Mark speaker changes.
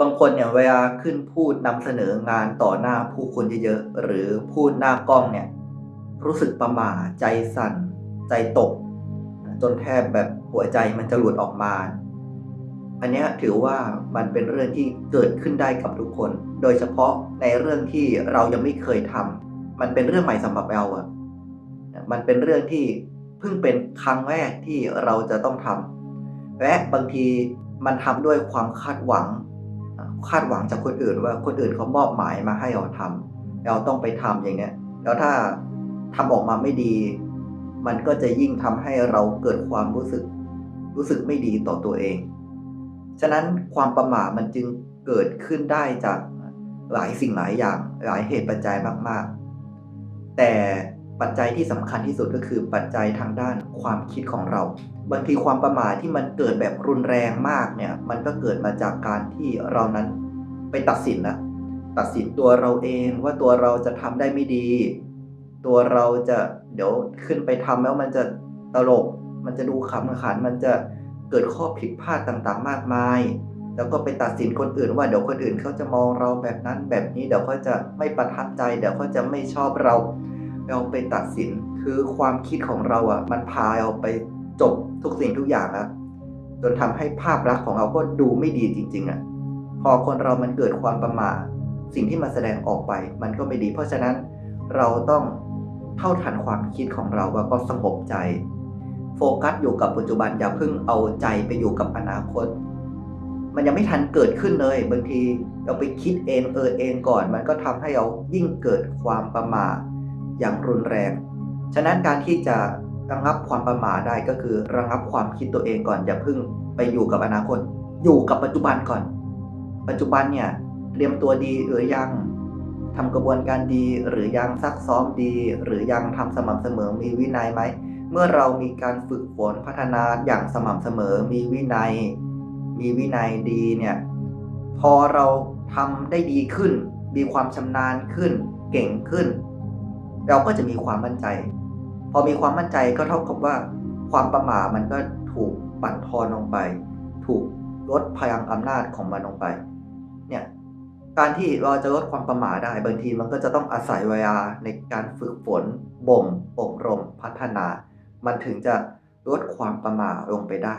Speaker 1: บางคนเนี่ยเวลาขึ้นพูดนำเสนองานต่อหน้าผู้คนเยอะๆหรือพูดหน้ากล้องเนี่ยรู้สึกประหม่าใจสั่น ใจตก จนแทบแบบหัวใจมันจะหลุดออกมา อันนี้ถือว่ามันเป็นเรื่องที่เกิดขึ้นได้กับทุกคน โดยเฉพาะในเรื่องที่เรายังไม่เคยทำมันเป็นเรื่องใหม่สำหรับเราอะมันเป็นเรื่องที่เพิ่งเป็นครั้งแรกที่เราจะต้องทำและบางทีมันทำด้วยความคาดหวัง คาดหวังจากคนอื่นว่าคนอื่นเขามอบหมายมาให้เราทำเราต้องไปทำอย่างเงี้ย แล้วถ้าทำออกมาไม่ดี มันก็จะยิ่งทำให้เราเกิดความรู้สึก รู้สึกไม่ดีต่อตัวเอง ฉะนั้นความประมาทมันจึงเกิดขึ้นได้จากหลายสิ่งหลายอย่าง หลายเหตุปัจจัยมาก ๆ แต่ปัจจัยที่สำคัญที่สุดก็คือปัจจัยทางด้านความคิดของเรา บางทีความประมาทที่มันเกิดแบบรุนแรงมากเนี่ย มันก็เกิดมาจากการที่เรานั้นไปตัดสินนะตัดสินตัวเราเองว่าตัวเราจะทำได้ไม่ดี ตัวเราจะเดี๋ยวขึ้นไปทำแล้วมันจะตลก มันจะดูขำขันมันจะเกิดข้อผิดพลาดต่างๆ มากมาย แล้วก็ไปตัดสินคนอื่นว่าเดี๋ยวคนอื่นเขาจะมองเราแบบนั้นแบบนี้เดี๋ยวเขาจะไม่ประทับใจ เดี๋ยวเขาจะไม่ชอบเรา เราไปตัดสินคือความคิดของเราอะมันพาเราไป จบทุกสิ่งทุกอย่างแล้วจนทำให้ภาพลักษณ์ของเราก็ดูไม่ดีจริง ๆอะ พอคนเรามันเกิดความประมาทสิ่งที่มันแสดงออกไป มันก็ไม่ดี เพราะฉะนั้นเราต้องเท่าทันความคิดของเราแล้วก็สงบใจ โฟกัสอยู่กับปัจจุบันอย่าเพิ่งเอาใจไปอยู่กับอนาคต มันยังไม่ทันเกิดขึ้นเลย บางทีเราไปคิดเองเออเองก่อน มันก็ทำให้เรายิ่งเกิดความประมาทอย่างรุนแรง ฉะนั้นการที่จะ ระงับความประมาทได้ก็คือระงับความคิดตัวเองก่อนอย่าเพิ่งไปอยู่กับอนาคต อยู่กับปัจจุบันก่อน ปัจจุบันเนี่ยเตรียมตัวดีหรือยังทำกระบวนการดีหรือยังซักซ้อมดี หรือยังทำสม่ำเสมอมีวินัยไหมเมื่อเรามีการฝึกฝนพัฒนาอย่างสม่ำเสมอมีวินัย มีวินัยดีเนี่ยพอเราทำได้ดีขึ้น มีความชำนาญขึ้น เก่งขึ้น เราก็จะมีความมั่นใจ พอมีความมั่นใจก็เท่ากับว่าความประมาทมันก็ถูกบั่นทอนลงไป ถูกลดพลังอำนาจของมันลงไป เนี่ยการที่เราจะลดความประมาทได้บางทีมันก็จะต้องอาศัยเวลาในการฝึกฝนบ่มอบรมพัฒนา มันถึงจะลดความประมาทลงไปได้